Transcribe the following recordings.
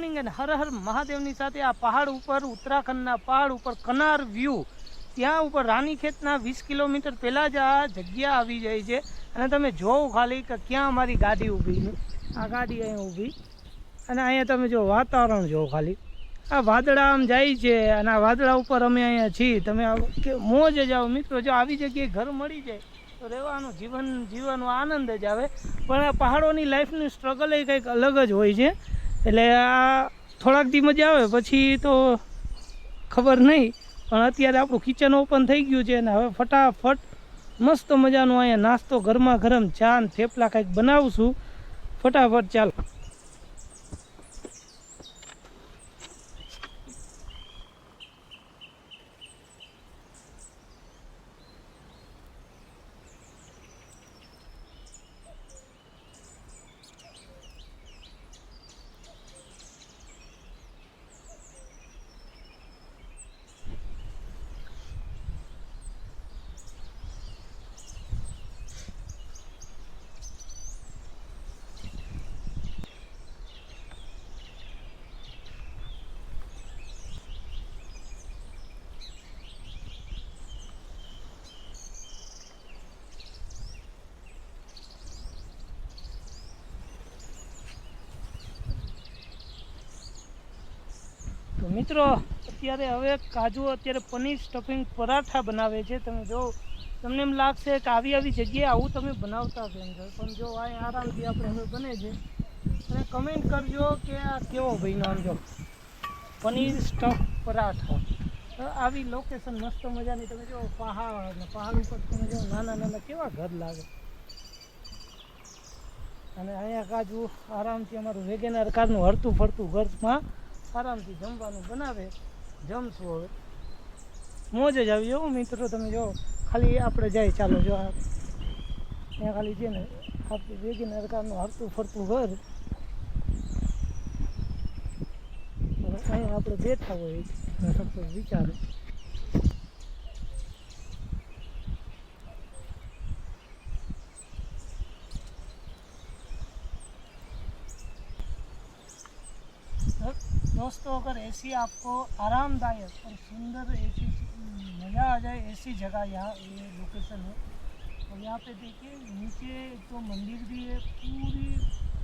Morning and Har Har મહાદેવની સાથે આ પહાડ ઉપર, ઉત્તરાખંડના પહાડ ઉપર કનાર વ્યૂ ત્યાં ઉપર રાનીખેતના વીસ કિલોમીટર પહેલાં જ આ જગ્યા આવી જાય છે. અને તમે જોવો ખાલી કે ક્યાં અમારી ગાડી ઊભી છે. આ ગાડી અહીંયા ઊભી. અને અહીંયા તમે જો વાતાવરણ જોવો ખાલી. આ વાદળા આમ જાય છે અને આ વાદળા ઉપર અમે અહીંયા છીએ. તમે મોજ જ આવો. મિત્રો, જો આવી જગ્યાએ ઘર મળી જાય, તો રહેવાનું જીવન જીવવાનો આનંદ જ આવે. પણ આ પહાડોની લાઈફનું સ્ટ્રગલ એ કંઈક અલગ જ હોય છે. એટલે આ થોડાક દી મજા આવે, પછી તો ખબર નહીં. પણ અત્યારે આપણું કિચન ઓપન થઈ ગયું છે અને હવે ફટાફટ મસ્ત મજાનો અહીંયા નાસ્તો ગરમા ગરમ ચા થેપલા કંઈક બનાવશું ફટાફટ ચાલો. મિત્રો, અત્યારે હવે કાજુ, અત્યારે પનીર સ્ટફિંગ પરાઠા બનાવે છે. તમે જો, તમને એમ લાગશે કે આવી આવી જગ્યાએ આવું તમે બનાવતા છો પણ જો આ આરામથી આપણે હવે બને છે. અને કમેન્ટ કરજો કે આ કેવો ભાઈનો આમ જો. પનીર સ્ટફ પરાઠા. આવી લોકેશન મસ્ત મજાની તમે જો પહાડ પહાડ ઉપર તમે જો નાના નાના કેવા ઘર લાગે. અને અહીંયા કાજુ આરામથી અમારું વેગેનાર કારનું હરતું ફરતું ઘરમાં આરામથી જમવાનું બનાવે, જમશું હવે. મોજ જ આવી જાઓ મિત્રો, તમે જો, ખાલી આપણે જાય ચાલો જો ત્યાં ખાલી છે ને, આપણે વેગેનાર કારનું હરતું ફરતું ઘર અહીંયા આપણે બેઠા હોય ફક્ત વિચારો. दोस्तों, अगर ऐसी आपको आरामदायक और सुंदर ऐसी मज़ा आ जाए, ऐसी जगह यहाँ, ये लोकेशन है और यहाँ पे देखिए, नीचे तो मंदिर भी है, पूरी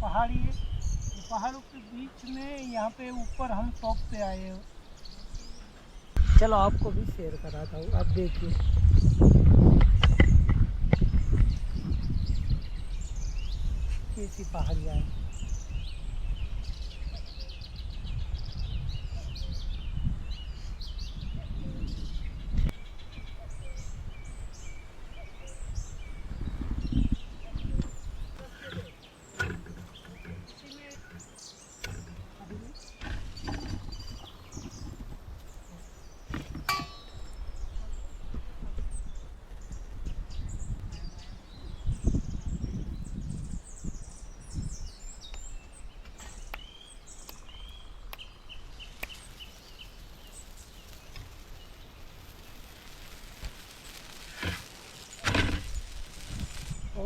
पहाड़ी है ये पहाड़ों के बीच में यहाँ पे ऊपर हम टॉप पे आए हो। चलो, आपको भी शेयर कराता हूँ, आप देखिए। कैसी पहाड़ियाँ हैं।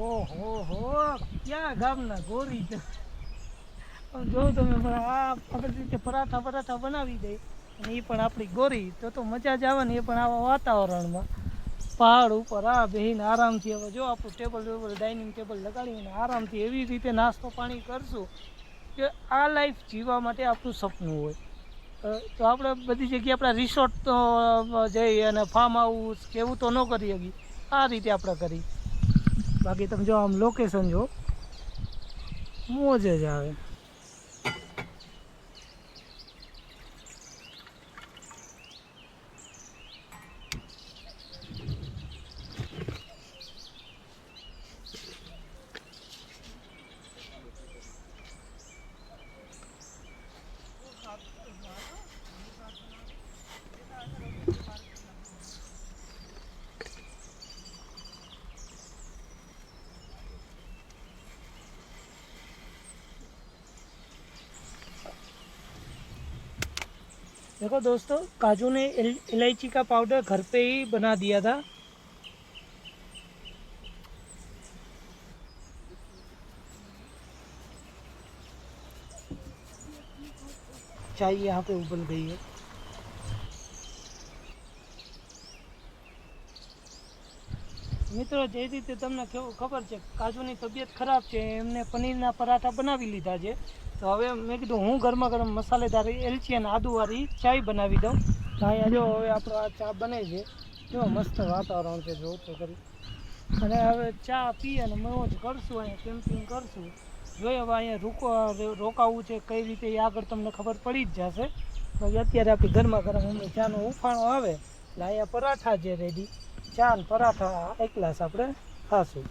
ઓહો હો ગામના ગોરી જો તમે પણ આ રીતે પરાઠા પરાઠા બનાવી દે. અને એ પણ આપણી ગોરી, તો તો મજા જ આવે ને એ પણ આવા વાતાવરણમાં. પહાડ ઉપર આ બેહીને આરામથી હવે જો આપણું ટેબલ ટેબલ ડાઇનિંગ ટેબલ લગાડીને આરામથી એવી રીતે નાસ્તો પાણી કરશું કે આ લાઈફ જીવવા માટે આપણું સપનું હોય. તો આપણે બધી જગ્યાએ આપણા રિસોર્ટ તો જઈએ જઈ અને ફાર્મ હાઉસ કે એવું તો ન કરી શકીએ આ રીતે આપણે કરી બાકી તમે જો આમ લોકેશન જો મોજ જ આવે. देखो दोस्तों, काजू ने इलायची का पाउडर घर पे ही बना दिया था। चाय यहाँ पे उबल गई है। મિત્રો, જે રીતે તમને કેવું ખબર છે, કાજુની તબિયત ખરાબ છે, એમને પનીરના પરાઠા બનાવી લીધા છે. તો હવે મેં કીધું, હું ગરમા ગરમ મસાલેદાર એલચી અને આદુવાળી ચાય બનાવી દઉં. તો અહીંયા જો હવે આપણો આ ચા બને છે. જો મસ્ત વાતાવરણ છે, જો તો કરી અને હવે ચા પી અને મોજ કરશું, અહીંયા કેમ્પિંગ કરશું. જોઈએ હવે અહીંયા રોકો રોકાવું છે, કઈ રીતે એ આગળ તમને ખબર પડી જ જશે. અત્યારે આપણે ગરમા ગરમ હમણાં ચાનો ઉફાણો આવે, એટલે અહીંયા પરાઠા છે રેડી ચા ને પરાઠા એકલાસ આપણે ખાશું.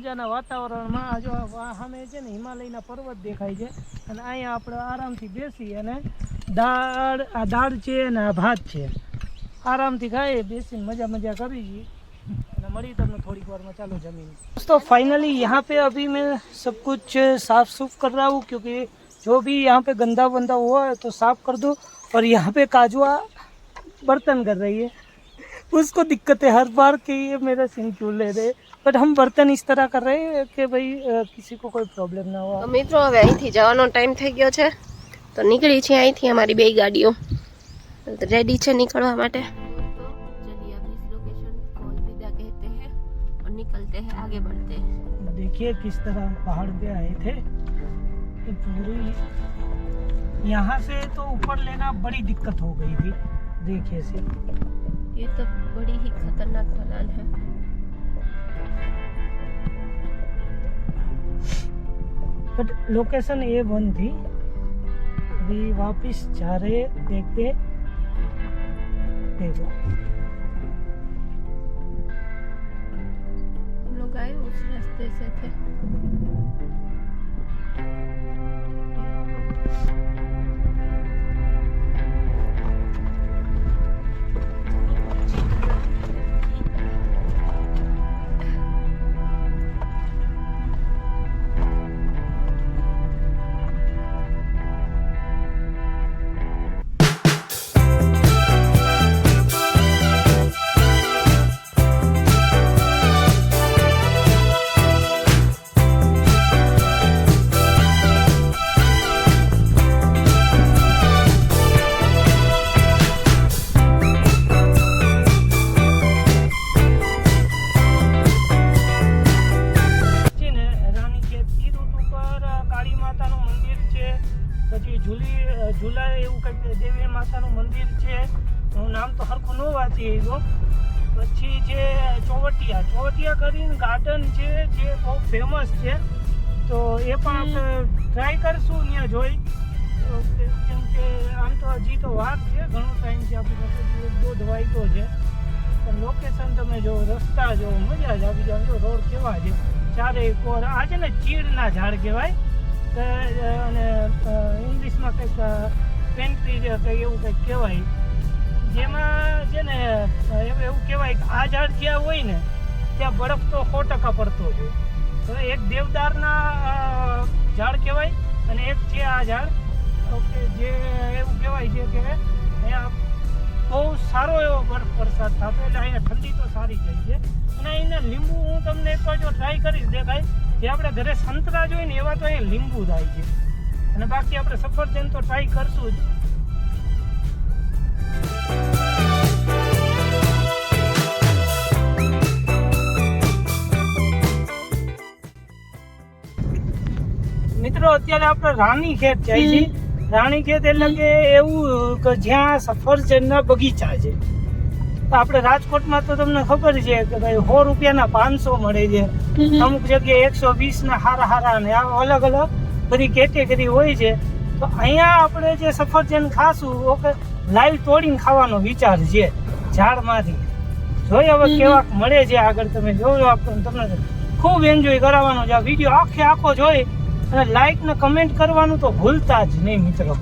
મજાના વાતાવરણમાં આ જો આ સામે છે ને હિમાલયના પર્વત દેખાય છે અને અહીંયા આપણે આરામથી બેસી અને દાળ આ દાળ છે અને આ ભાત છે આરામથી ખાઈએ બેસીને મજા મજા કરી છીએ અને મળી તમને થોડીક વારમાં ચાલો જમીન दोस्तों फाइनली यहाँ पे अभी मैं सब कुछ साफ सुफ कर रहा हूँ क्योंकि जो भी यहाँ पे गंदा वंदा हुआ है तो साफ कर दो और यहाँ पे काजुआ बर्तन कर रही है उसको दिक्कत है हर बार कि ये मेरा सिंह क्यों ले रहे बट हम वर्तन इस तरह कर रहे हैं कि भाई किसी को कोई प्रॉब्लम ना हो। मित्रों हम अँ थी जवा टाइम थी गयो है तो निकली छे अँ थी हमारी बे गाड़ियों रेडी है निकलवा माटे देखिए किस तरह पहाड़ पे आए थे। तो पूरी यहाँ से तो ऊपर लेना बड़ी दिक्कत हो गई थी। देखिए से ये तो बड़ी ही खतरनाक ढलान है। बट लोकेशन ए वन थी अभी वापस जा रहे देखते देखो। लोग आए उस रास्ते से थे। અ, એવું કંઈક દેવી માતાનું મંદિર છે. હું નામ તો હરખું ન વાંચી આવ્યો. પછી છે ચોવટિયા ચોવટિયા કરીને ગાર્ડન છે જે બહુ ફેમસ છે. તો એ પણ આપણે ટ્રાય કરશું ત્યાં જોઈ. કેમ કે આમ તો હજી તો વાર છે ઘણો ટાઈમ છે આપણી પાસે દોઢ વાગ્યો છે. પણ લોકેશન તમે જો રસ્તા જો મજા જ આવી જાય. જો રોડ કેવા છે. ચારે કોર આ છે ને ચીડના ઝાડ કહેવાય. અને ઇંગ્લિશમાં કંઈક પેન્ટ્રી કંઈ એવું કંઈક કહેવાય. જેમાં છે ને એવું કહેવાય કે આ ઝાડ જ્યાં હોય ને, ત્યાં બરફ તો સો ટકા પડતો છે તો એક દેવદારના ઝાડ કહેવાય અને એક છે આ ઝાડ. ઓકે, જે એવું કહેવાય છે કે અહીંયા બહુ સારો એવો બરફ વરસાદ થતો એટલે અહીંયા ઠંડી તો સારી જાય છે. અને અહીંના લીંબુ હું તમને એકવાર જો ટ્રાય કરીશ દેખાય, જે આપણે ઘરે સંતરા જોઈએ ને એવા તો અહીંયા લીંબુ થાય છે. અને બાકી આપણે સફરજન તો ટ્રાય કરશું જ. મિત્રો અત્યારે આપણે રાણી ખેત જાય છે. રાણી ખેત એટલે કે એવું કે જ્યાં સફરજનના બગીચા છે. તો આપણે રાજકોટમાં તો તમને ખબર છે કે ભાઈ સો રૂપિયાના પાંચસો મળે છે. અમુક જગ્યાએ એકસો વીસના હારા હારા ને આ અલગ અલગ બધી કેટેગરી હોય છે તો અહીંયા આપણે જે સફરજન ખાશું ઓકે લાઈવ તોડીને ખાવાનો વિચાર છે ઝાડમાંથી. જોઈએ હવે કેવાક મળે છે આગળ તમે જોજો આપણને તમને ખૂબ એન્જોય કરાવવાનો છે. આ વીડિયો આખે આખો જોઈ અને લાઈક ને કમેન્ટ કરવાનું તો ભૂલતા જ નહીં મિત્રો.